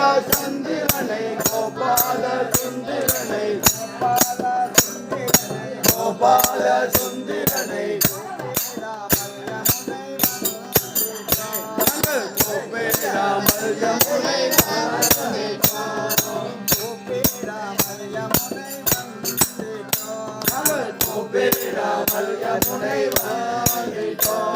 சந்திரனை கோபால சுந்தரனை கோபால சுந்தரனை கோபேராமல் யமுனை கோபேராமல் யமுனை வாங்கிட்டோம்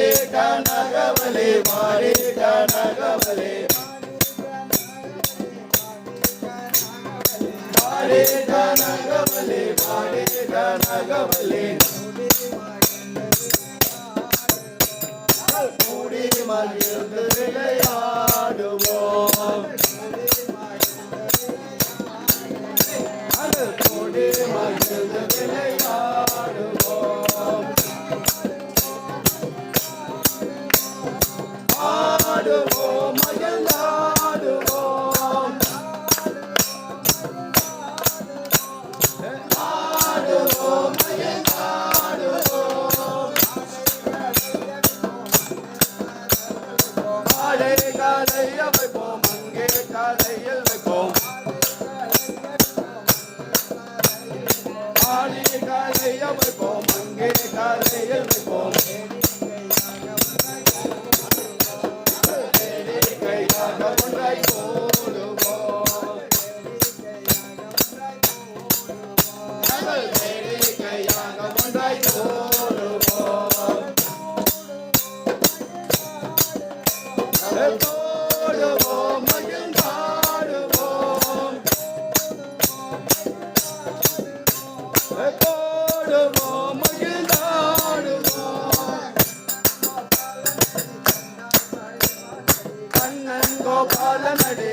वारे काना गवले वारे काना गवले वारे काना गवले वारे काना गवले காலைய வைப்போம் அங்கே காலையில் வைப்போம். காலை காலைய வைப்போம் அங்கே காலையில் ಕಾಲ ನಡೆ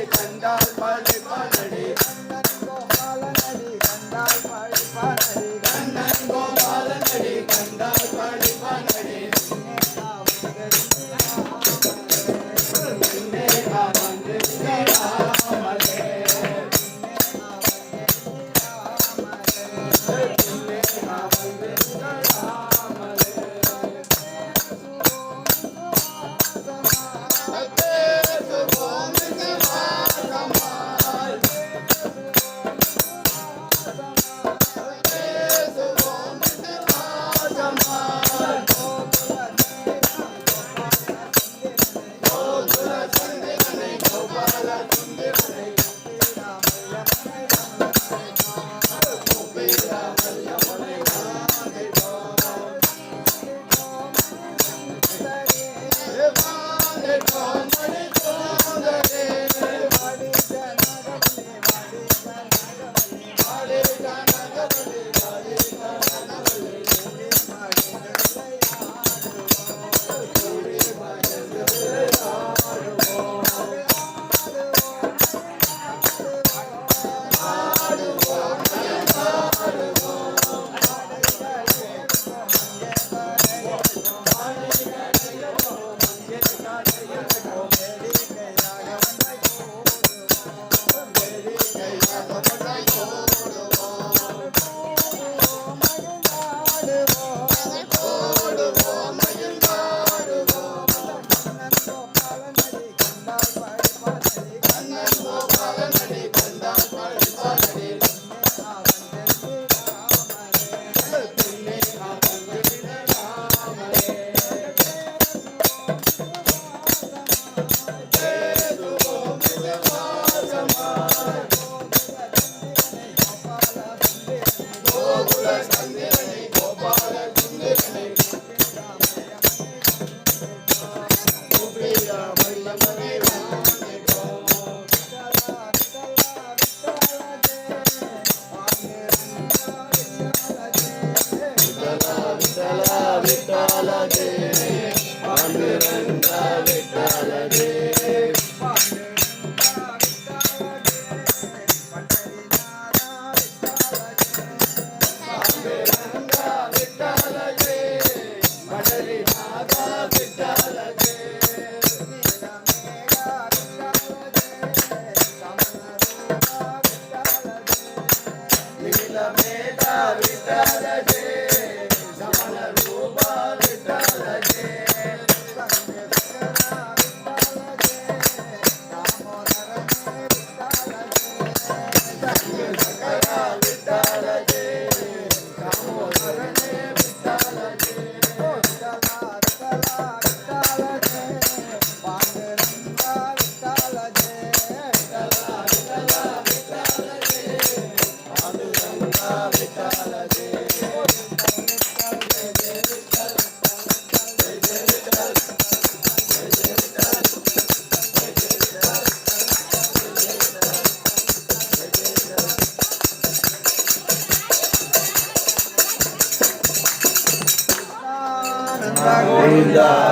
Govinda.